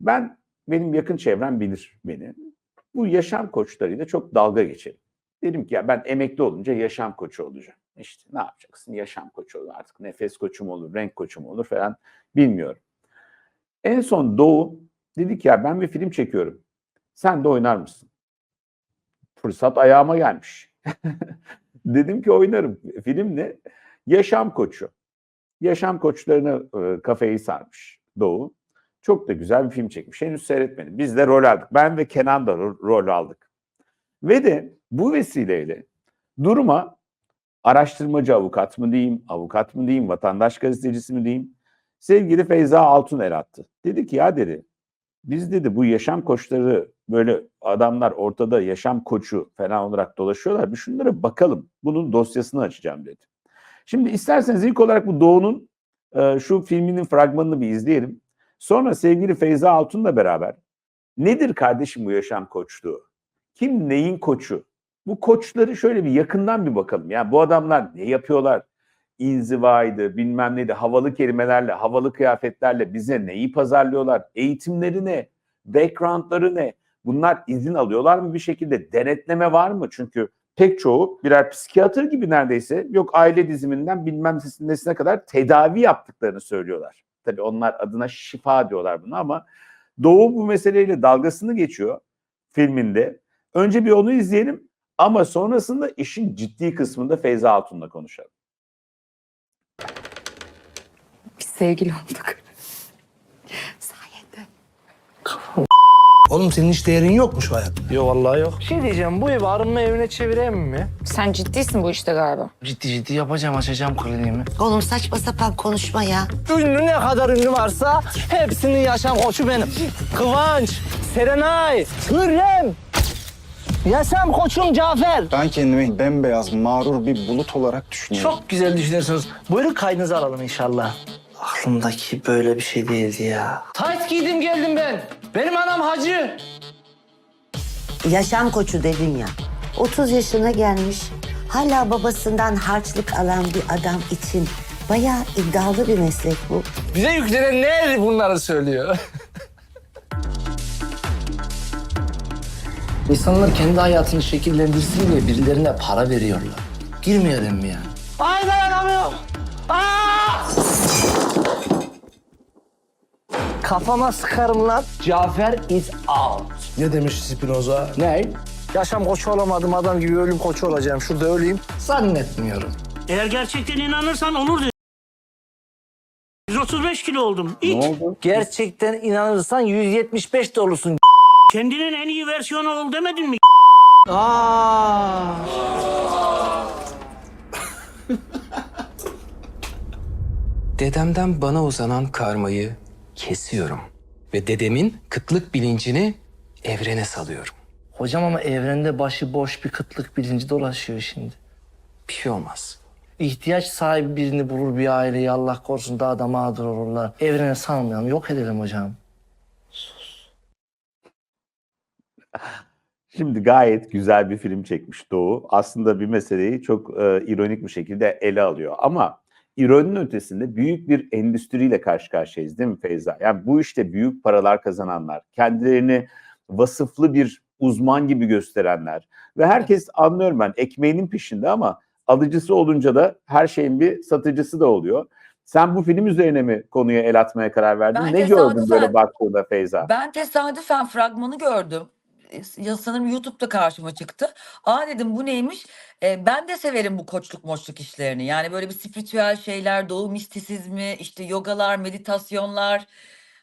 Ben benim yakın çevrem bilir beni. Bu yaşam koçlarıyla çok dalga geçerim. Dedim ki ya ben emekli olunca yaşam koçu olacağım. İşte ne yapacaksın? Yaşam koçu olur artık. Nefes koçu mu olur, renk koçu mu olur falan bilmiyorum. En son Doğu dedi ki ya ben bir film çekiyorum. Sen de oynar mısın? Fırsat ayağıma gelmiş. Dedim ki oynarım. Film ne? Yaşam koçu. Yaşam koçlarına e, kafayı sarmış Doğu. Çok da güzel bir film çekmiş. Henüz seyretmedim. Biz de rol aldık. Ben ve Kenan da ro- rol aldık. Ve de bu vesileyle duruma araştırmacı avukat mı diyeyim, avukat mı diyeyim, vatandaş gazetecisi mi diyeyim, sevgili Feyza Altun el attı. Dedi ki ya dedi, biz dedi bu yaşam koçları böyle adamlar ortada yaşam koçu falan olarak dolaşıyorlar. Bir şunlara bakalım. Bunun dosyasını açacağım dedi. Şimdi isterseniz ilk olarak bu Doğu'nun şu filminin fragmanını bir izleyelim. Sonra sevgili Feyza Altun'la beraber nedir kardeşim bu yaşam koçluğu? Kim neyin koçu? Bu koçları şöyle bir yakından bir bakalım. Yani bu adamlar ne yapıyorlar? İnzivaydı, bilmem neydi, havalı kelimelerle, havalı kıyafetlerle bize neyi pazarlıyorlar? Eğitimleri ne? Backgroundları ne? Bunlar izin alıyorlar mı bir şekilde? Denetleme var mı? Çünkü pek çoğu birer psikiyatr gibi neredeyse yok aile diziminden bilmem nesine kadar tedavi yaptıklarını söylüyorlar. Tabii onlar adına şifa diyorlar bunu ama Doğu bu meseleyle dalgasını geçiyor filminde. Önce bir onu izleyelim ama sonrasında işin ciddi kısmında Feyza Altun'la konuşalım. Biz sevgili olduk. Sayende. Oğlum senin hiç değerin yokmuş hayatta. Yok vallahi yok. Şey diyeceğim bu evi arınma evine çevireyim mi? Sen ciddisin bu işte galiba. Ciddi ciddi yapacağım açacağım kliniğimi. Oğlum saçma sapan konuşma ya. Ünlü ne kadar ünlü varsa hepsinin yaşam koçu benim. Kıvanç, Serenay, Hürrem. Yaşam koçum Cafer. Ben kendimi bembeyaz, mağrur bir bulut olarak düşünüyorum. Çok güzel düşünüyorsunuz. Buyurun kaydınızı alalım inşallah. Aklımdaki böyle bir şey değildi ya. Tayt giydim geldim ben. Benim anam hacı. Yaşam koçu dedin ya. 30 yaşına gelmiş. Hala babasından harçlık alan bir adam için bayağı iddialı bir meslek bu. Bize yüklenenler bunları söylüyor. İnsanlar kendi hayatını şekillendirsin diye birilerine para veriyorlar. Girmeyelim mi yani? Ay dayanamıyorum. Aa! Kafama sıkarım lan. Cafer is out. Ne demiş Spinoza? Ne? Yaşam koçu olamadım adam gibi ölüm koçu olacağım. Şurada öleyim. Zannetmiyorum. Eğer gerçekten inanırsan olur dedi. 135 kilo oldum. İt. Gerçekten inanırsan 175 de olursun. Kendinin en iyi versiyonu ol demedin mi? Aa. Dedemden bana uzanan karmayı kesiyorum. Ve dedemin kıtlık bilincini evrene salıyorum. Hocam ama evrende başı boş bir kıtlık bilinci dolaşıyor şimdi. Bir şey olmaz. İhtiyaç sahibi birini bulur bir aileyi Allah korusun daha da mağdur olurlar. Evrene sanmayalım yok edelim hocam. Şimdi gayet güzel bir film çekmiş Doğu. Aslında bir meseleyi çok e, ironik bir şekilde ele alıyor. Ama ironinin ötesinde büyük bir endüstriyle karşı karşıyayız değil mi Feyza? Yani bu işte büyük paralar kazananlar, kendilerini vasıflı bir uzman gibi gösterenler ve herkes anlıyorum ben ekmeğinin peşinde ama alıcısı olunca da her şeyin bir satıcısı da oluyor. Sen bu film üzerine mi konuya el atmaya karar verdin? Ben ne gördün böyle baktığında Feyza? Ben tesadüfen fragmanı gördüm. Ya sanırım YouTube'da karşıma çıktı. Aa dedim bu neymiş? E, ben de severim bu koçluk moçluk işlerini. Yani böyle bir spiritüel şeyler, doğu mistisizmi, işte yogalar, meditasyonlar.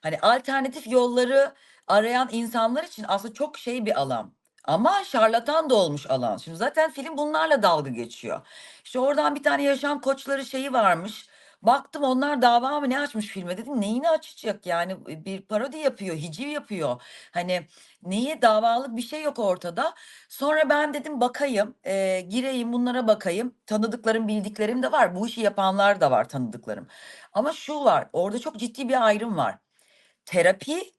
Hani alternatif yolları arayan insanlar için aslında çok şey bir alan. Ama şarlatan da olmuş alan. Şimdi zaten film bunlarla dalga geçiyor. İşte oradan bir tane yaşam koçları şeyi varmış. Baktım onlar dava mı ne açmış filme? Dedim neyini açacak? Yani bir parodi yapıyor hiciv yapıyor. Hani neye davalık bir şey yok ortada. Sonra ben dedim bakayım e, gireyim bunlara bakayım. Tanıdıklarım bildiklerim de var. Bu işi yapanlar da var tanıdıklarım. Ama şu var orada çok ciddi bir ayrım var. Terapi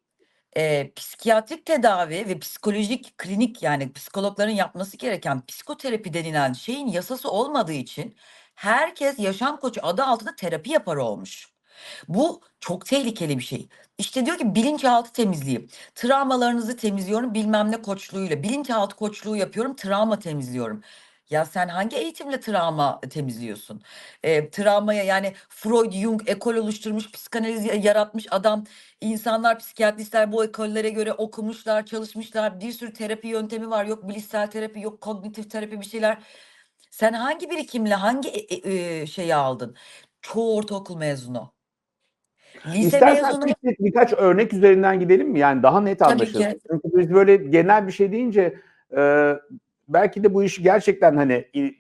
e, psikiyatrik tedavi ve psikolojik klinik yani psikologların yapması gereken psikoterapi denilen şeyin yasası olmadığı için herkes yaşam koçu adı altında terapi yapar olmuş. Bu çok tehlikeli bir şey. İşte diyor ki bilinçaltı temizliği. Travmalarınızı temizliyorum bilmem ne koçluğuyla. Bilinçaltı koçluğu yapıyorum, travma temizliyorum. Ya sen hangi eğitimle travma temizliyorsun? Ee, travmaya yani Freud, Jung ekol oluşturmuş, psikanaliz yaratmış adam. İnsanlar, psikiyatristler bu ekollere göre okumuşlar, çalışmışlar. Bir sürü terapi yöntemi var. Yok bilişsel terapi, yok kognitif terapi bir şeyler. Sen hangi birikimle hangi e- e- şeyi aldın? Çoğu ortaokul mezunu. Lise İstersen mezunu tek birkaç örnek üzerinden gidelim mi? Yani daha net ki. Çünkü biz böyle genel bir şey deyince e, belki de bu işi gerçekten hani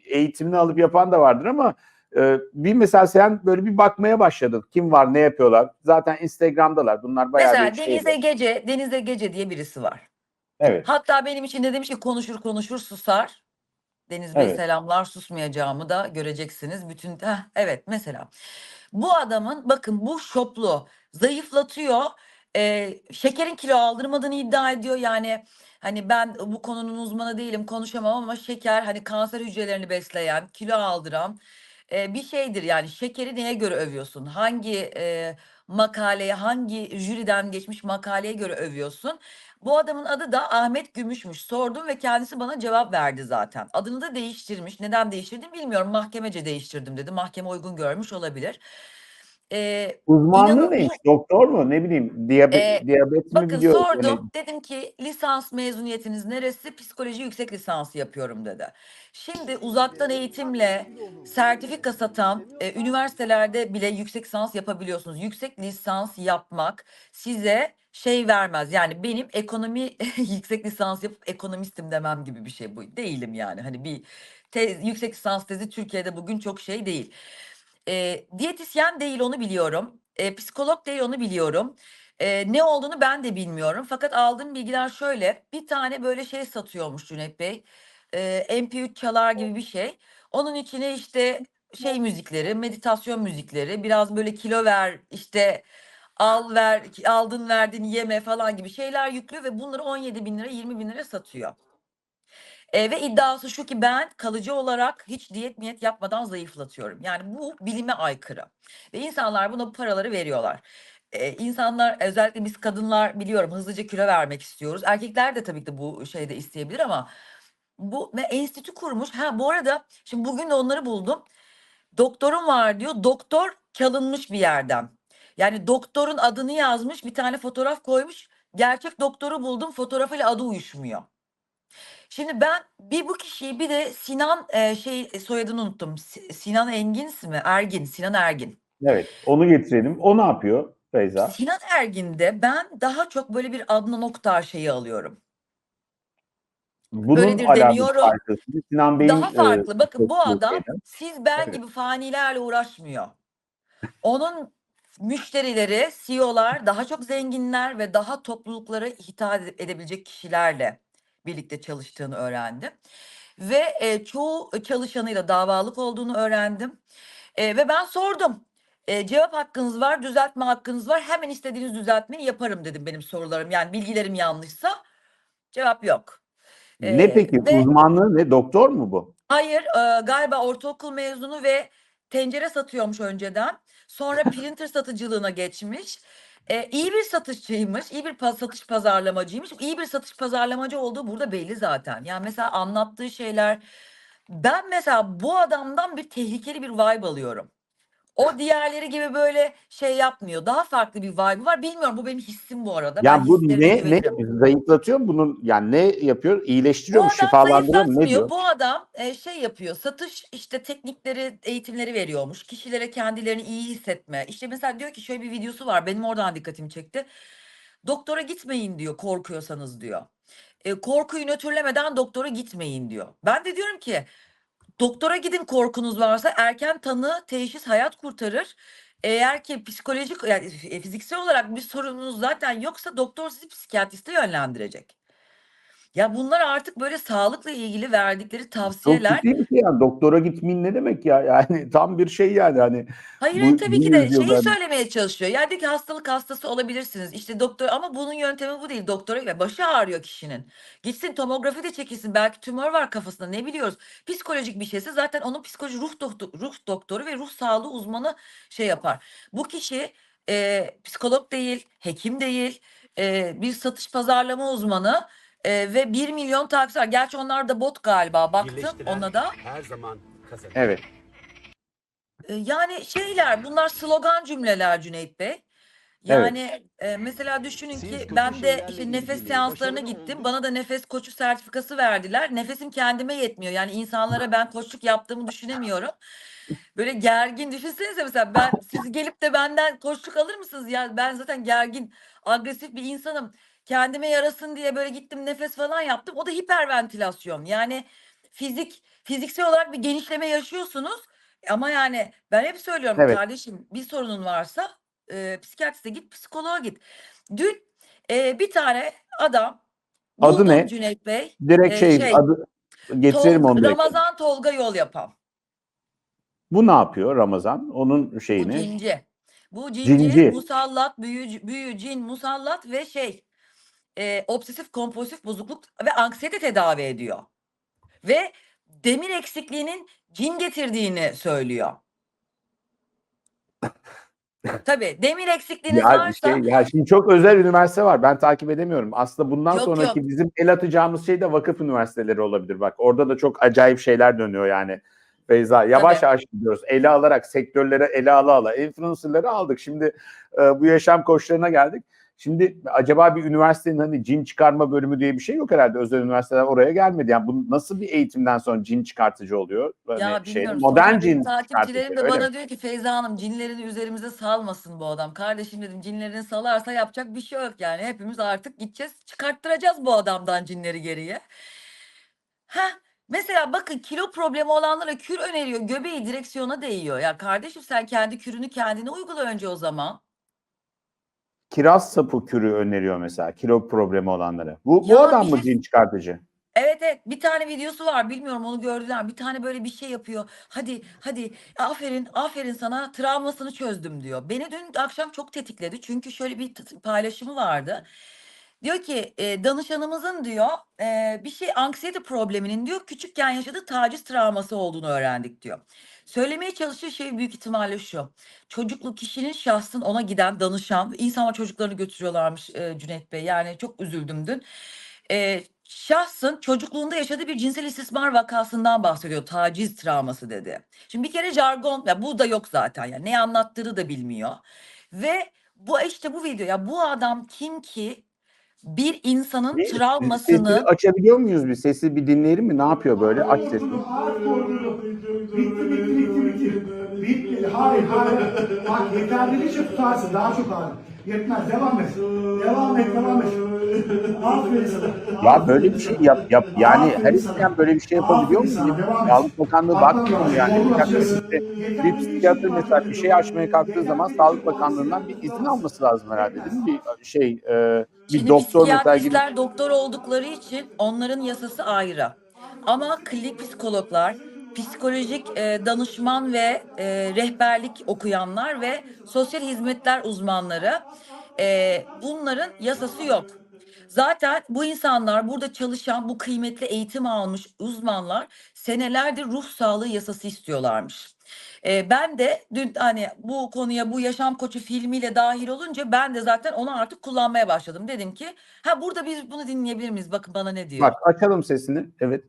eğitimini alıp yapan da vardır ama e, bir mesela sen böyle bir bakmaya başladın. Kim var, ne yapıyorlar? Zaten Instagram'dalar. Bunlar bayağı mesela bir şey. Denize Gece, Denize Gece diye birisi var. Evet. Hatta benim için de demiş ki konuşur konuşur susar. Deniz Bey Evet. selamlar susmayacağımı da göreceksiniz. Bütün Heh, evet mesela bu adamın bakın bu şoplu zayıflatıyor. Ee, şekerin kilo aldırmadığını iddia ediyor. Yani hani ben bu konunun uzmanı değilim konuşamam ama şeker hani kanser hücrelerini besleyen, kilo aldıran e, bir şeydir. Yani şekeri neye göre övüyorsun? Hangi e, makaleye, hangi jüriden geçmiş makaleye göre övüyorsun? Bu adamın adı da Ahmet Gümüşmüş. Sordum ve kendisi bana cevap verdi zaten. Adını da değiştirmiş. Neden değiştirdim bilmiyorum. Mahkemece değiştirdim dedi. Mahkeme uygun görmüş olabilir. Ee, Uzmanlığı neymiş? Doktor mu? Ne bileyim diyabet, Ee, diyabet mi Bakın biliyoruz. sordum. Hani Dedim ki lisans mezuniyetiniz neresi? Psikoloji yüksek lisansı yapıyorum dedi. Şimdi uzaktan eğitimle sertifika satan e, üniversitelerde bile yüksek lisans yapabiliyorsunuz. Yüksek lisans yapmak size şey vermez. Yani benim ekonomi yüksek lisans yapıp ekonomistim demem gibi bir şey bu. Değilim yani. Hani bir te- yüksek lisans tezi Türkiye'de bugün çok şey değil. E, diyetisyen değil onu biliyorum. E, psikolog değil onu biliyorum. E, ne olduğunu ben de bilmiyorum. Fakat aldığım bilgiler şöyle. Bir tane böyle şey satıyormuş Cüneyt Bey. E, MP3 çalar gibi bir şey. Onun içine işte şey müzikleri, meditasyon müzikleri, biraz böyle kilo ver, işte al ver, aldın verdin yeme falan gibi şeyler yüklüyor ve bunları 17 bin lira, 20 bin lira satıyor. E, ve iddiası şu ki ben kalıcı olarak hiç diyet miyet yapmadan zayıflatıyorum. Yani bu bilime aykırı. Ve insanlar buna bu paraları veriyorlar. E, insanlar özellikle biz kadınlar biliyorum hızlıca kilo vermek istiyoruz. Erkekler de tabii ki bu şeyde isteyebilir ama bu ve enstitü kurmuş. Ha bu arada şimdi bugün de onları buldum. Doktorum var diyor. Doktor çalınmış bir yerden. Yani doktorun adını yazmış, bir tane fotoğraf koymuş. Gerçek doktoru buldum. Fotoğrafıyla adı uyuşmuyor. Şimdi ben bir bu kişiyi bir de Sinan e, şey e, soyadını unuttum. Si- Sinan Engin mi? Ergin, Sinan Ergin. evet onu getirelim. O ne yapıyor Feyza? Sinan Ergin'de ben daha çok böyle bir Adnan Oktar şeyi alıyorum. Bunun Öyledir alakası demiyorum. farklı. Sinan Bey'in Daha farklı. e, Bakın bu adam siz ben Evet. gibi fanilerle uğraşmıyor. Onun müşterileri, CEO'lar daha çok zenginler ve daha topluluklara hitap ede- edebilecek kişilerle birlikte çalıştığını öğrendim. Ve e, çoğu çalışanıyla davalık olduğunu öğrendim. E, ve ben sordum. E, cevap hakkınız var, düzeltme hakkınız var. Hemen istediğiniz düzeltmeyi yaparım dedim benim sorularım. Yani bilgilerim yanlışsa cevap yok. Ne E, peki? ve- Uzmanlığı ne? Doktor mu bu? Hayır, e, galiba ortaokul mezunu ve tencere satıyormuş önceden. Sonra printer satıcılığına geçmiş. E, iyi bir satışçıymış, iyi bir satış pazarlamacıymış. İyi bir satış pazarlamacı olduğu burada belli zaten. Yani mesela anlattığı şeyler, ben mesela bu adamdan bir tehlikeli bir vibe alıyorum. O diğerleri gibi böyle şey yapmıyor. Daha farklı bir vibe var. Bilmiyorum bu benim hissim bu arada. Ya ben bu ne ne zayıflatıyor mu? bunun yani ne yapıyor? Bu İyileştiriyor mu? adam Şifalandırıyor mu? Ne diyor? Bu adam e, şey yapıyor. Satış işte teknikleri, eğitimleri veriyormuş. Kişilere kendilerini iyi hissetme. İşte mesela diyor ki şöyle bir videosu var. Benim oradan dikkatimi çekti. Doktora gitmeyin diyor korkuyorsanız diyor. E, korkuyu nötrlemeden doktora gitmeyin diyor. Ben de diyorum ki doktora gidin korkunuz varsa erken tanı, teşhis hayat kurtarır. Eğer ki psikolojik yani e, fiziksel olarak bir sorununuz zaten yoksa doktor sizi psikiyatriste yönlendirecek. Ya bunlar artık böyle sağlıkla ilgili verdikleri Çok tavsiyeler. ciddi bir şey yani. Doktora gitmeyin ne demek ya? Yani tam bir şey yani hani Hayır Bu- tabii ki de şeyi hani- söylemeye çalışıyor. Yani diyor ki hastalık hastası olabilirsiniz. İşte doktor ama bunun yöntemi bu değil. Doktora ve başı ağrıyor kişinin. Gitsin tomografi de çekilsin. Belki tümör var kafasında ne biliyoruz. Psikolojik bir şeyse zaten onun psikoloji ruh doktoru, ruh doktoru ve ruh sağlığı uzmanı şey yapar. Bu kişi e, psikolog değil, hekim değil, e, bir satış pazarlama uzmanı e, ve 1 milyon takipçi var. Gerçi onlar da bot galiba. Baktım ona da. evet. E, Yani şeyler bunlar slogan cümleler Cüneyt Bey. Yani e, mesela düşünün ki ben de işte nefes seanslarına gittim. Bana da nefes koçu sertifikası verdiler. Nefesim kendime yetmiyor. Yani insanlara ben koçluk yaptığımı düşünemiyorum. Böyle gergin düşünsenize mesela ben siz gelip de benden koçluk alır mısınız? Ya ben zaten gergin, agresif bir insanım. Kendime yarasın diye böyle gittim nefes falan yaptım. O da hiperventilasyon. Yani fizik fiziksel olarak bir genişleme yaşıyorsunuz. Ama yani ben hep söylüyorum Evet. kardeşim bir sorunun varsa e, psikiyatriste git, psikoloğa git. Dün e, bir tane adam Adı buldum ne? Cüneyt Bey. Direkt Ee, şey, şey, adı getirelim Tol- onu direkt. Ramazan Tolga yol yapan. Bu ne yapıyor Ramazan? Onun Bu şeyini. cinci. Bu cinci, Cinci. musallat, büyü, büyü, cin, musallat ve şey e, obsesif kompulsif bozukluk ve anksiyete tedavi ediyor. Ve demir eksikliğinin cin getirdiğini söylüyor. Tabii demir eksikliğiniz Ya, varsa şey, ya şimdi çok özel üniversite var. Ben takip edemiyorum. Aslında bundan Yok, sonraki yok. bizim el atacağımız şey de vakıf üniversiteleri olabilir. Bak orada da çok acayip şeyler dönüyor yani. Feyza yavaş Tabii. yavaş gidiyoruz. Ele alarak sektörlere ele ala ala. Influencer'ları aldık. Şimdi e, bu yaşam koçlarına geldik. Şimdi acaba bir üniversitenin hani cin çıkarma bölümü diye bir şey yok herhalde. Özel üniversiteler oraya gelmedi. Yani bu nasıl bir eğitimden sonra cin çıkartıcı oluyor? Hani Ya şey, bilmiyorum. modern Sonra cin takipçilerim de öyle mi? bana diyor ki Feyza Hanım cinlerini üzerimize salmasın bu adam. Kardeşim dedim cinlerini salarsa yapacak bir şey yok yani. Hepimiz artık gideceğiz çıkarttıracağız bu adamdan cinleri geriye. Heh, mesela bakın kilo problemi olanlara kür öneriyor. Göbeği direksiyona değiyor. Ya kardeşim sen kendi kürünü kendine uygula önce o zaman. Kiraz sapı kürü öneriyor mesela kilo problemi olanlara. Bu, bu Ya adam bir mı şey- cin çıkartıcı? Evet evet bir tane videosu var bilmiyorum onu gördüler. Bir tane böyle bir şey yapıyor. Hadi hadi aferin aferin sana travmasını çözdüm diyor. Beni dün akşam çok tetikledi çünkü şöyle bir t- paylaşımı vardı. Diyor ki e, danışanımızın diyor e, bir şey anksiyete probleminin diyor küçükken yaşadığı taciz travması olduğunu öğrendik diyor. Söylemeye çalıştığı şey büyük ihtimalle şu. Çocukluk kişinin şahsın ona giden danışan insanlar çocuklarını götürüyorlarmış e, Cüneyt Bey. Yani çok üzüldüm dün. E, şahsın çocukluğunda yaşadığı bir cinsel istismar vakasından bahsediyor. Taciz travması dedi. Şimdi bir kere jargon ya bu da yok zaten yani ne anlattığını da bilmiyor. Ve bu işte bu video ya bu adam kim ki bir insanın Sesini travmasını açabiliyor muyuz bir sesi bir dinleyelim mi? Ne yapıyor böyle? Aç sesini. Bitti bitti bitti bitti. Bitti. Hayır hayır. Bak yeterlilikçe tutarsın daha çok ağır. Yetmez devam et. Devam et devam et. Aferin sana. Ya böyle bir şey yap yap yani Aferin her isteyen böyle bir şey yapabiliyor mu? Sağlık Bakanlığı bakmıyor mu yani? Bir, bir psikiyatr mesela bir şey açmaya kalktığı zaman Sağlık Bakanlığı'ndan bir izin alması lazım herhalde değil mi? Bir şey e, bir Şimdi doktor mesela psikiyatristler doktor oldukları için onların yasası ayrı. Ama klinik psikologlar, psikolojik e, danışman ve e, rehberlik okuyanlar ve sosyal hizmetler uzmanları e, bunların yasası yok. Zaten bu insanlar burada çalışan bu kıymetli eğitim almış uzmanlar senelerdir ruh sağlığı yasası istiyorlarmış. E, ben de dün hani bu konuya bu yaşam koçu filmiyle dahil olunca ben de zaten onu artık kullanmaya başladım. Dedim ki ha burada biz bunu dinleyebilir miyiz? Bakın bana ne diyor. bak açalım sesini. Evet.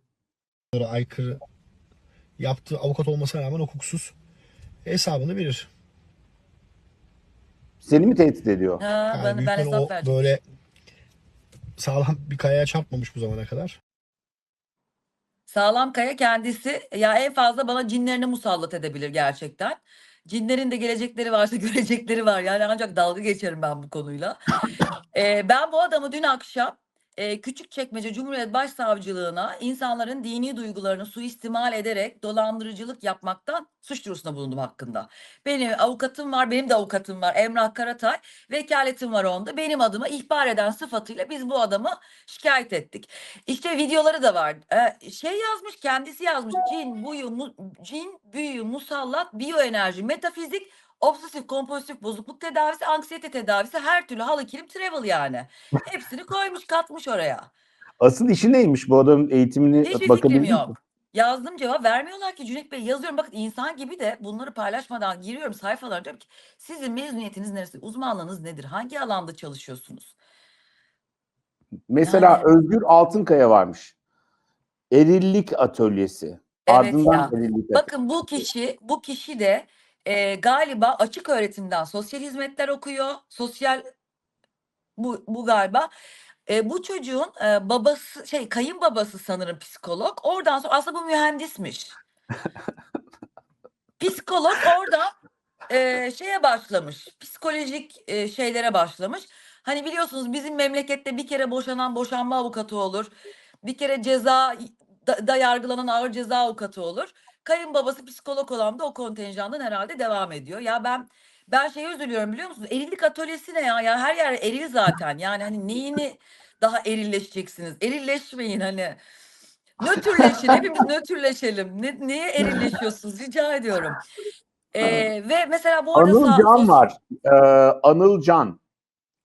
aykırı yaptığı avukat olmasına rağmen hukuksuz hesabını verir. Seni mi tehdit ediyor? Ha, Yani ben, ben hesap o böyle sağlam bir kayaya çarpmamış bu zamana kadar. Sağlam Kaya kendisi ya en fazla bana cinlerini musallat edebilir gerçekten. Cinlerin de gelecekleri varsa görecekleri var. Yani ancak dalga geçerim ben bu konuyla. Ee, ben bu adamı dün akşam e, Küçükçekmece Cumhuriyet Başsavcılığına insanların dini duygularını suistimal ederek dolandırıcılık yapmaktan suç duyurusunda bulundum hakkında. Benim avukatım var, benim de avukatım var Emrah Karatay. Vekaletim var onda. Benim adıma ihbar eden sıfatıyla biz bu adamı şikayet ettik. İşte videoları da var. Ee, şey yazmış, kendisi yazmış. Cin, buyu, mu- cin, büyü, musallat, biyoenerji, metafizik, obsesif kompulsif bozukluk tedavisi, anksiyete tedavisi, her türlü halı kilim travel yani. Hepsini koymuş, katmış oraya. Asıl işi neymiş bu adamın eğitimini Hiçbir fikrim bakabildin mi? yok. Yazdım cevap vermiyorlar ki Cüneyt Bey yazıyorum bakın insan gibi de bunları paylaşmadan giriyorum sayfalarına diyorum ki sizin mezuniyetiniz neresi uzmanlığınız nedir hangi alanda çalışıyorsunuz Mesela Yani- Özgür Altınkaya varmış. Erillik atölyesi. Evet Ardından ya. erillik atölyesi. bakın bu kişi bu kişi de e, galiba açık öğretimden sosyal hizmetler okuyor sosyal bu bu galiba E, bu çocuğun e, babası şey kayınbabası sanırım psikolog oradan sonra aslında bu mühendismiş psikolog orada e, şeye başlamış. Psikolojik e, şeylere başlamış. Hani biliyorsunuz bizim memlekette bir kere boşanan boşanma avukatı olur. Bir kere ceza da, da yargılanan ağır ceza avukatı olur. Kayınbabası psikolog olan da o kontenjandan herhalde devam ediyor. Ya ben ben şeye üzülüyorum biliyor musunuz? Erillik atölyesi ne ya? Ya her yer eril zaten. Yani hani neyini daha erilleşeceksiniz? Erilleşmeyin hani. Nötrleşin. Hepimiz nötrleşelim. Ne, neye erilleşiyorsunuz? Rica ediyorum. Ee, ve mesela bu arada Anıl sağ- Can var. Ee, Anıl Can.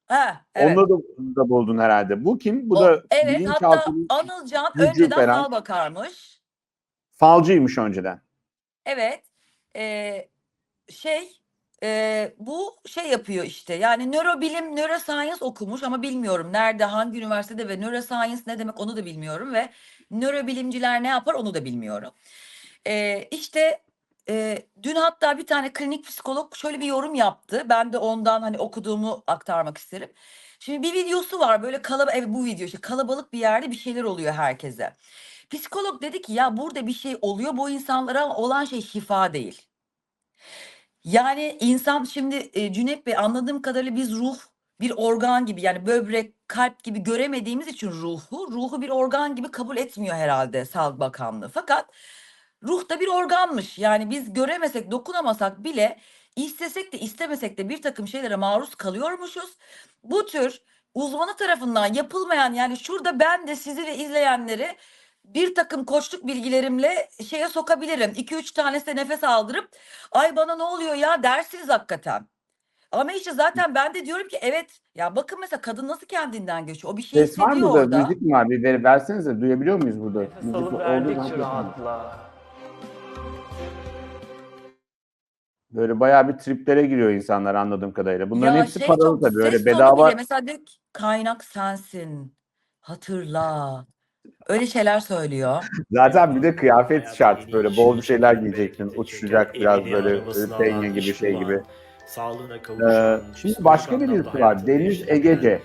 Ha, evet. Onu da, da buldun herhalde. Bu kim? Bu O- da evet hatta Anılcan gücü önceden veren- fal bakarmış. Falcıymış önceden. Evet. Ee, şey e, bu şey yapıyor işte yani nörobilim, neuroscience okumuş ama bilmiyorum nerede, hangi üniversitede ve neuroscience ne demek onu da bilmiyorum ve nörobilimciler ne yapar onu da bilmiyorum. Ee, işte e, dün hatta bir tane klinik psikolog şöyle bir yorum yaptı. Ben de ondan hani okuduğumu aktarmak isterim. Şimdi bir videosu var böyle kalabalık, evet bu video işte kalabalık bir yerde bir şeyler oluyor herkese. Psikolog dedi ki ya burada bir şey oluyor bu insanlara olan şey şifa değil. Yani insan şimdi e, Cüneyt Bey anladığım kadarıyla biz ruh bir organ gibi yani böbrek, kalp gibi göremediğimiz için ruhu, ruhu bir organ gibi kabul etmiyor herhalde Sağlık Bakanlığı. Fakat ruh da bir organmış. Yani biz göremesek, dokunamasak bile istesek de istemesek de bir takım şeylere maruz kalıyormuşuz. Bu tür uzmanı tarafından yapılmayan yani şurada ben de sizi ve izleyenleri bir takım koçluk bilgilerimle şeye sokabilirim. 2-3 tanesine nefes aldırıp ay bana ne oluyor ya dersiniz hakikaten. Ama işte zaten ben de diyorum ki evet ya bakın mesela kadın nasıl kendinden geçiyor. O bir şey Ses var hissediyor mı burada? orada. Müzik mi var? Bir ver, versenize. Duyabiliyor muyuz burada? Nefes Müzik alıp olduğu verdikçe zaman kesin. rahatla. Böyle bayağı bir triplere giriyor insanlar anladığım kadarıyla. Bunların Ya hepsi şey paralı çok- tabii. Öyle ses tonu bedava bile mesela diyor ki, kaynak sensin. Hatırla. Öyle şeyler söylüyor. Zaten bir de kıyafet şart böyle bol bir şeyler giyeceksin. Uçuşacak biraz böyle penye gibi şey gibi. Sağlığına Ee, şimdi başka bir birisi var. Deniz Egece.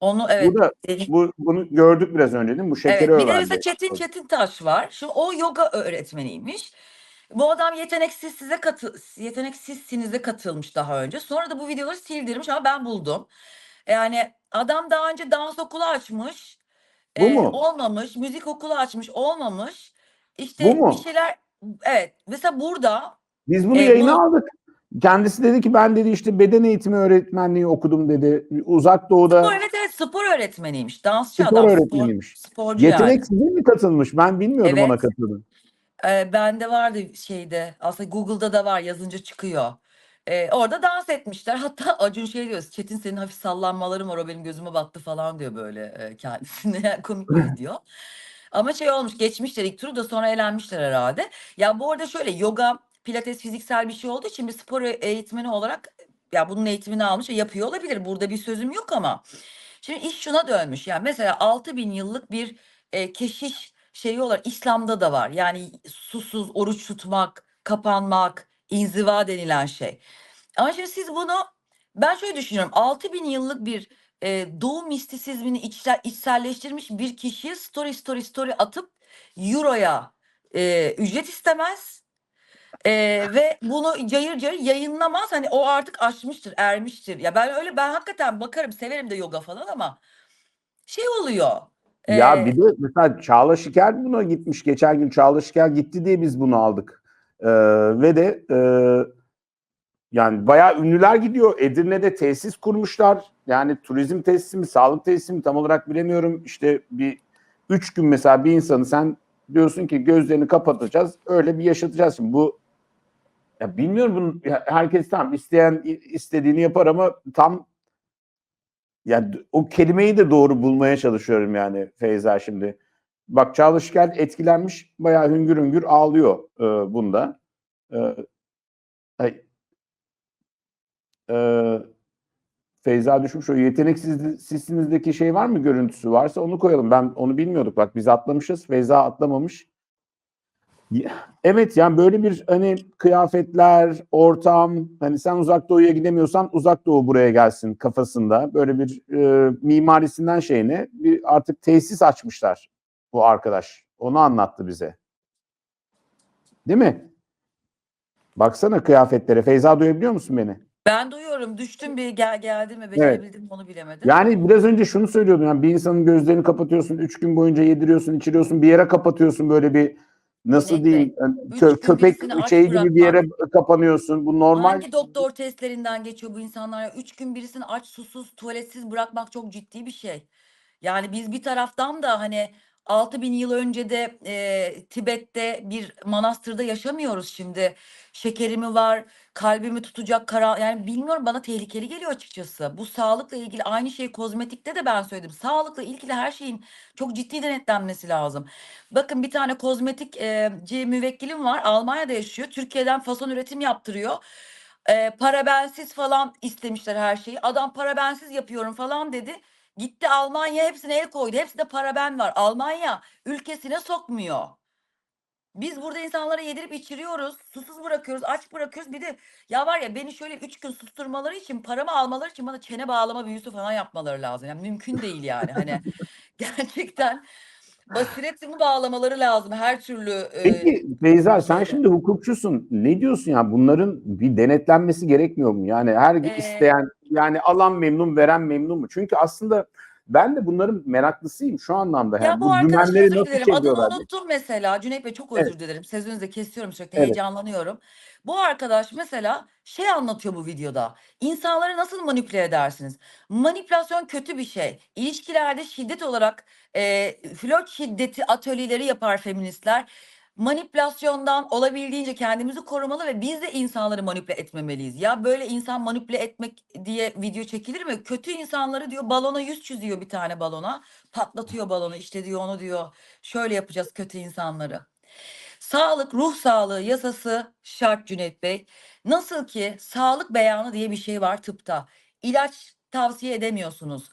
Onu evet. Bu da bu bunu gördük biraz önce değil mi? Bu şekeri Evet, bir de öğrendi. mesela Çetin Çetintaş var. Şimdi o yoga öğretmeniymiş. Bu adam yeteneksiz size katı yeteneksizsinize katılmış daha önce. Sonra da bu videoları sildirmiş ama ben buldum. Yani adam daha önce dans okulu açmış. Bu Ee, mu? olmamış. Müzik okulu açmış. Olmamış. İşte Bu mu? bir şeyler evet. Mesela burada Biz bunu E, yayına bunu- aldık. Kendisi dedi ki ben dedi işte beden eğitimi öğretmenliği okudum dedi. Uzak Doğu'da spor evet evet spor öğretmeniymiş. Dansçı spor adam. öğretmeniymiş. Spor, sporcu yani. Yetenek size mi katılmış? Ben bilmiyordum ona Evet. katıldığını. Ee, bende vardı şeyde aslında Google'da da var yazınca çıkıyor. Ee, orada dans etmişler. Hatta Acun şey diyor Çetin senin hafif sallanmaların var o benim gözüme battı falan diyor böyle e, kendisine. Komik bir video. Ama şey olmuş geçmişler ilk turu da sonra elenmişler herhalde. Ya bu arada şöyle yoga, pilates fiziksel bir şey olduğu için bir spor e- eğitmeni olarak ya bunun eğitimini almış ve yapıyor olabilir. Burada bir sözüm yok ama. Şimdi iş şuna dönmüş. Yani mesela 6000 yıllık bir e, keşiş şeyi olarak İslam'da da var. Yani susuz oruç tutmak, kapanmak, inziva denilen şey. Ama şimdi siz bunu ben şöyle düşünüyorum. 6000 yıllık bir e, doğu mistisizmini içsel, içselleştirmiş bir kişiye story story story atıp euroya e, ücret istemez. E, ve bunu cayır cayır yayınlamaz. Hani o artık aşmıştır, ermiştir. Ya ben öyle ben hakikaten bakarım, severim de yoga falan ama şey oluyor. Ya Ee, bir de mesela Çağla Şikel buna gitmiş. Geçen gün Çağla Şikel gitti diye biz bunu aldık. Ee, ve de e, yani bayağı ünlüler gidiyor. Edirne'de tesis kurmuşlar. Yani turizm tesisi mi, sağlık tesisi mi tam olarak bilemiyorum. İşte bir üç gün mesela bir insanı sen diyorsun ki gözlerini kapatacağız. Öyle bir yaşatacağız. Şimdi bu ya bilmiyorum bunu herkes tam isteyen istediğini yapar ama tam ya d- o kelimeyi de doğru bulmaya çalışıyorum yani Feyza şimdi. Bak Çağla Şikel etkilenmiş bayağı hüngür hüngür ağlıyor e, bunda. E, ay, e, Feyza düşmüş o yeteneksizliğinizdeki şey var mı görüntüsü varsa onu koyalım. Ben onu bilmiyorduk bak biz atlamışız Feyza atlamamış. Evet yani böyle bir hani kıyafetler, ortam hani sen uzak doğuya gidemiyorsan uzak doğu buraya gelsin kafasında. Böyle bir e, mimarisinden şeyine bir artık tesis açmışlar bu arkadaş. Onu anlattı bize. Değil mi? Baksana kıyafetlere. Feyza duyabiliyor musun beni? ben duyuyorum düştüm bir gel geldim mi becerebildim mi onu bilemedim. Yani biraz önce şunu söylüyordum. Yani bir insanın gözlerini kapatıyorsun, üç gün boyunca yediriyorsun, içiriyorsun, bir yere kapatıyorsun böyle bir nasıl Kesinlikle. diyeyim kö- köpek birisini aç şey gibi bir yere kapanıyorsun. Bu normal. Hangi doktor testlerinden geçiyor bu insanlar? Üç gün birisini aç, susuz, tuvaletsiz bırakmak çok ciddi bir şey. Yani biz bir taraftan da hani 6000 yıl önce de e, Tibet'te bir manastırda yaşamıyoruz şimdi. Şekerimi var, kalbimi tutacak kara yani bilmiyorum bana tehlikeli geliyor açıkçası. Bu sağlıkla ilgili aynı şey kozmetikte de ben söyledim. Sağlıkla ilgili her şeyin çok ciddi denetlenmesi lazım. Bakın bir tane kozmetikci müvekkilim var. Almanya'da yaşıyor. Türkiye'den fason üretim yaptırıyor. Ee, parabensiz falan istemişler her şeyi. Adam parabensiz yapıyorum falan dedi. Gitti Almanya hepsine el koydu. Hepsinde paraben var. Almanya ülkesine sokmuyor. Biz burada insanlara yedirip içiriyoruz. Susuz bırakıyoruz, aç bırakıyoruz. Bir de ya var ya beni şöyle üç gün susturmaları için, paramı almaları için bana çene bağlama büyüsü falan yapmaları lazım. Yani mümkün değil yani. Hani gerçekten basiretimi bağlamaları lazım her türlü e, Peki Feyza sen şimdi hukukçusun. Ne diyorsun ya? Bunların bir denetlenmesi gerekmiyor mu? Yani her Ee, isteyen yani alan memnun, veren memnun mu? Çünkü aslında ben de bunların meraklısıyım şu anlamda. Ya Yani bu bu dümenleri nasıl dilerim. Adını çeviriyorlar? diye. unuttum mesela. Cüneyt Bey çok Evet. özür dilerim. Sözünüzü kesiyorum sürekli Evet. heyecanlanıyorum. Bu arkadaş mesela şey anlatıyor bu videoda. İnsanları nasıl manipüle edersiniz? Manipülasyon kötü bir şey. İlişkilerde şiddet olarak e, flört şiddeti atölyeleri yapar feministler. Manipülasyondan olabildiğince kendimizi korumalı ve biz de insanları manipüle etmemeliyiz. Ya böyle insan manipüle etmek diye video çekilir mi? Kötü insanları diyor balona yüz çiziyor bir tane balona. Patlatıyor balonu işte diyor onu diyor. Şöyle yapacağız kötü insanları. Sağlık, ruh sağlığı yasası şart Cüneyt Bey. Nasıl ki sağlık beyanı diye bir şey var tıpta. İlaç tavsiye edemiyorsunuz.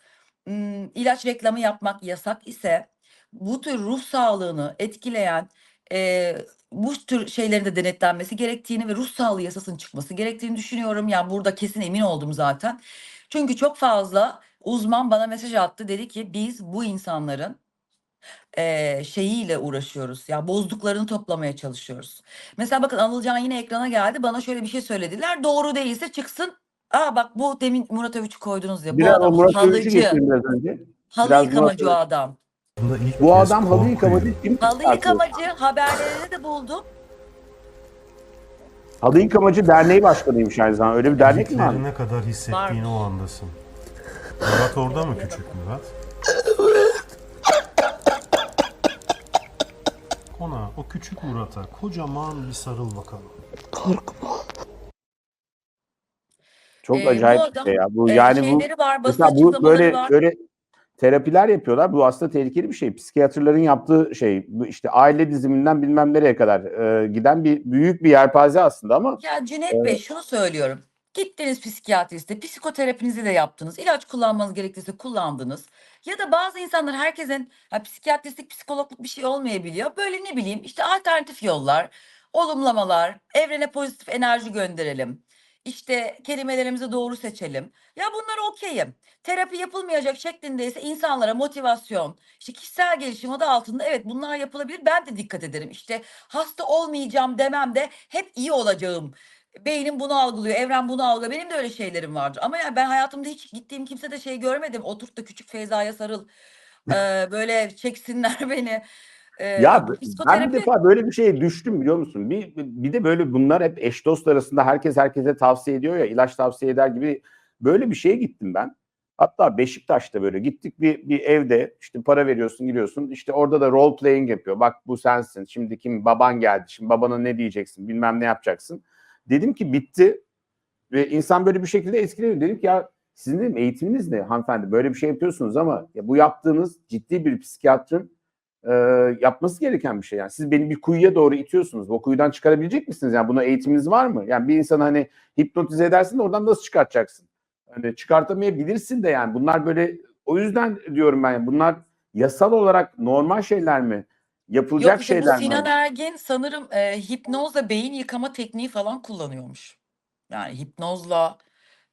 Hmm, ilaç reklamı yapmak yasak ise bu tür ruh sağlığını etkileyen e, bu tür şeylerin de denetlenmesi gerektiğini ve ruh sağlığı yasasının çıkması gerektiğini düşünüyorum. Yani burada kesin emin oldum zaten. Çünkü çok fazla uzman bana mesaj attı. Dedi ki biz bu insanların eee, şeyiyle uğraşıyoruz. Ya bozduklarını toplamaya çalışıyoruz. Mesela bakın Anılcan yine ekrana geldi. Bana şöyle bir şey söylediler. Doğru değilse çıksın. Aa bak bu demin Murat Övüç'ü koydunuz ya. Bu Biraz o adam Murat halıcı. Halı yıkamacı o Bu adam halı yıkamacı kim? Halı yıkamacı haberlerinde de buldum. Halı yıkamacı derneği başkanıymış aynı zamanda. Öyle bir dernek mi var? Ne kadar hissettiğini o andasın. Murat orada mı küçük Murat? Ona, o küçük Murat'a kocaman bir sarıl bakalım. Çok Ee, bu acayip bir adam, şey ya. Bu e, yani bu şeyleri var, basın mesela bu açıklamaları böyle var. böyle terapiler yapıyorlar. Bu aslında tehlikeli bir şey. Psikiyatrların yaptığı şey. İşte aile diziminden bilmem nereye kadar e, giden bir büyük bir yelpaze aslında ama Ya Cüneyt Bey şunu söylüyorum. Gittiniz psikiyatriste, psikoterapinizi de yaptınız. ilaç kullanmanız gerektiyse kullandınız. Ya da bazı insanlar herkesin ha, psikiyatristlik, psikologluk bir şey olmayabiliyor. Böyle ne bileyim işte alternatif yollar, olumlamalar, evrene pozitif enerji gönderelim. İşte kelimelerimizi doğru seçelim. Ya bunlar okeyim. Terapi yapılmayacak şeklindeyse insanlara motivasyon, işte kişisel gelişim adı altında evet bunlar yapılabilir. Ben de dikkat ederim. İşte hasta olmayacağım demem de hep iyi olacağım. Beynim bunu algılıyor, evren bunu algılıyor. Benim de öyle şeylerim vardır. Ama yani ben hayatımda hiç gittiğim kimse de şey görmedim. Oturup da küçük Feyza'ya sarıl. e, böyle çeksinler beni. E, Ya b- ben psikoterapi bir defa böyle bir şeye düştüm biliyor musun? Bir, bir de böyle bunlar hep eş dost arasında herkes herkese tavsiye ediyor ya ilaç tavsiye eder gibi böyle bir şeye gittim ben. Hatta Beşiktaş'ta böyle gittik bir, bir evde işte para veriyorsun giriyorsun işte orada da role playing yapıyor. Bak bu sensin şimdi kim baban geldi şimdi babana ne diyeceksin bilmem ne yapacaksın. Dedim ki bitti ve insan böyle bir şekilde etkileniyor. Dedim ki ya sizin dedim, eğitiminiz ne hanımefendi böyle bir şey yapıyorsunuz ama ya bu yaptığınız ciddi bir psikiyatrın e, yapması gereken bir şey. Yani siz beni bir kuyuya doğru itiyorsunuz. O kuyudan çıkarabilecek misiniz? Yani buna eğitiminiz var mı? Yani bir insanı hani hipnotize edersin de oradan nasıl çıkartacaksın? Hani çıkartamayabilirsin de yani bunlar böyle o yüzden diyorum ben yani bunlar yasal olarak normal şeyler mi? Yapılacak Yok işte bu şeyler mi? Sinan Ergin sanırım e, hipnozla beyin yıkama tekniği falan kullanıyormuş. Yani hipnozla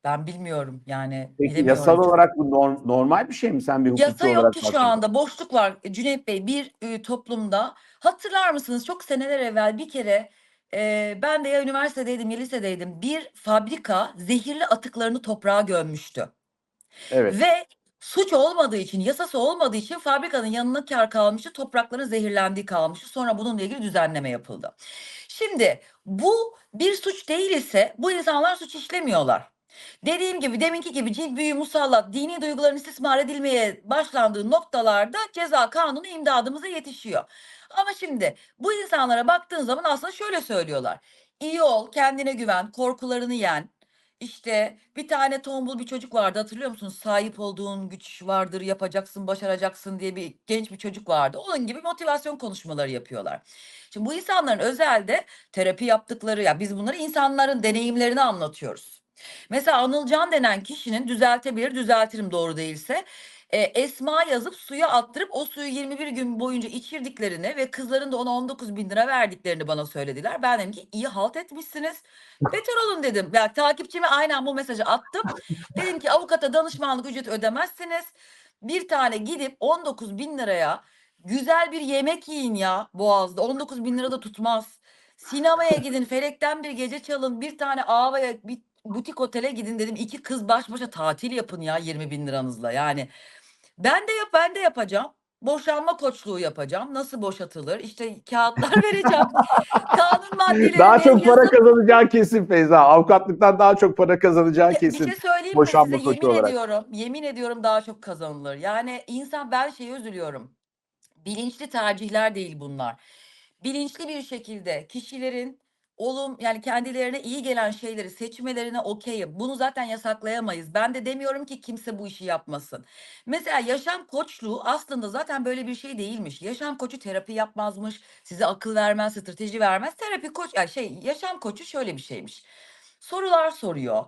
ben bilmiyorum yani Peki yasal olarak bu norm- normal bir şey mi? Sen bir hukukçu Yasa olarak ki şu anda boşluk var Cüneyt Bey bir e, toplumda hatırlar mısınız çok seneler evvel bir kere e, ben de ya üniversitedeydim ya lisedeydim bir fabrika zehirli atıklarını toprağa gömmüştü. Evet. Ve suç olmadığı için, yasası olmadığı için fabrikanın yanına kar kalmıştı, toprakların zehirlendiği kalmıştı. Sonra bununla ilgili düzenleme yapıldı. Şimdi bu bir suç değil ise bu insanlar suç işlemiyorlar. Dediğim gibi deminki gibi cin büyü musallat dini duyguların istismar edilmeye başlandığı noktalarda ceza kanunu imdadımıza yetişiyor. Ama şimdi bu insanlara baktığın zaman aslında şöyle söylüyorlar. İyi ol, kendine güven, korkularını yen, işte bir tane tombul bir çocuk vardı hatırlıyor musunuz? Sahip olduğun güç vardır, yapacaksın, başaracaksın diye bir genç bir çocuk vardı. Onun gibi motivasyon konuşmaları yapıyorlar. Şimdi bu insanların özelde terapi yaptıkları ya biz bunları insanların deneyimlerini anlatıyoruz. Mesela Anılcan denen kişinin düzeltebilir, düzeltirim doğru değilse. e, esma yazıp suya attırıp o suyu 21 gün boyunca içirdiklerini ve kızların da ona 19 bin lira verdiklerini bana söylediler. Ben dedim ki iyi halt etmişsiniz. Beter olun dedim. Ya takipçime aynen bu mesajı attım. Dedim ki avukata danışmanlık ücreti ödemezsiniz. Bir tane gidip 19 bin liraya güzel bir yemek yiyin ya Boğaz'da. 19 bin lira da tutmaz. Sinemaya gidin, Felek'ten bir gece çalın, bir tane Ava'ya, bir butik otele gidin dedim. İki kız baş başa tatil yapın ya 20 bin liranızla. Yani ben de yap, ben de yapacağım. Boşanma koçluğu yapacağım. Nasıl boşatılır? İşte kağıtlar vereceğim. Kanun maddelerini Daha çok para yazıp kazanacağı kesin Feyza. Avukatlıktan daha çok para kazanacağı kesin. Bir şey söyleyeyim mi Boşanma size? Yemin olarak. ediyorum, yemin ediyorum daha çok kazanılır. Yani insan ben şeye üzülüyorum. Bilinçli tercihler değil bunlar. Bilinçli bir şekilde kişilerin olum yani kendilerine iyi gelen şeyleri seçmelerine okeyim. Bunu zaten yasaklayamayız. Ben de demiyorum ki kimse bu işi yapmasın. Mesela yaşam koçluğu aslında zaten böyle bir şey değilmiş. Yaşam koçu terapi yapmazmış, size akıl vermez, strateji vermez. Terapi koç yani şey yaşam koçu şöyle bir şeymiş. Sorular soruyor.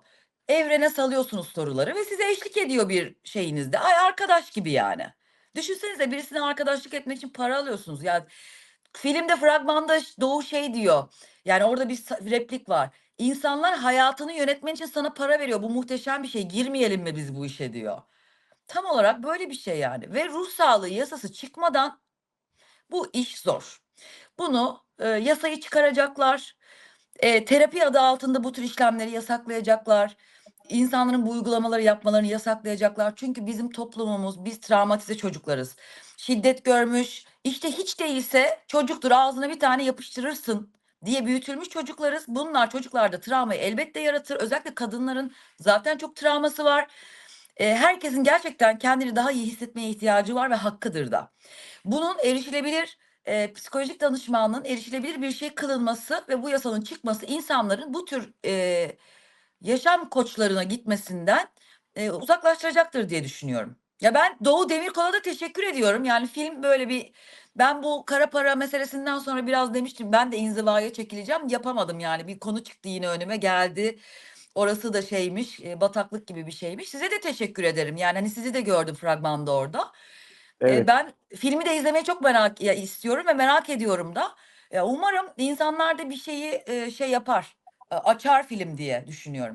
Evrene salıyorsunuz soruları ve size eşlik ediyor bir şeyinizde. Ay arkadaş gibi yani. Düşünsenize birisine arkadaşlık etmek için para alıyorsunuz. Ya filmde fragmanda Doğu şey diyor. Yani orada bir replik var. İnsanlar hayatını yönetmen için sana para veriyor. Bu muhteşem bir şey. Girmeyelim mi biz bu işe diyor. Tam olarak böyle bir şey yani. Ve ruh sağlığı yasası çıkmadan bu iş zor. Bunu e, yasayı çıkaracaklar. E, terapi adı altında bu tür işlemleri yasaklayacaklar. İnsanların bu uygulamaları yapmalarını yasaklayacaklar. Çünkü bizim toplumumuz, biz travmatize çocuklarız. Şiddet görmüş, işte hiç değilse çocuktur ağzına bir tane yapıştırırsın diye büyütülmüş çocuklarız. Bunlar çocuklarda travmayı elbette yaratır. Özellikle kadınların zaten çok travması var. E, herkesin gerçekten kendini daha iyi hissetmeye ihtiyacı var ve hakkıdır da. Bunun erişilebilir e, psikolojik danışmanlığın erişilebilir bir şey kılınması ve bu yasanın çıkması insanların bu tür e, yaşam koçlarına gitmesinden e, uzaklaştıracaktır diye düşünüyorum. Ya ben Doğu Demirkol'a da teşekkür ediyorum. Yani film böyle bir ben bu kara para meselesinden sonra biraz demiştim ben de inzivaya çekileceğim. Yapamadım yani bir konu çıktı yine önüme geldi. Orası da şeymiş, e, bataklık gibi bir şeymiş. Size de teşekkür ederim. Yani hani sizi de gördüm fragmanda orada. E, Evet. ben filmi de izlemeyi çok merak istiyorum ve merak ediyorum da. Ya, umarım insanlar da bir şeyi e, şey yapar, e, açar film diye düşünüyorum.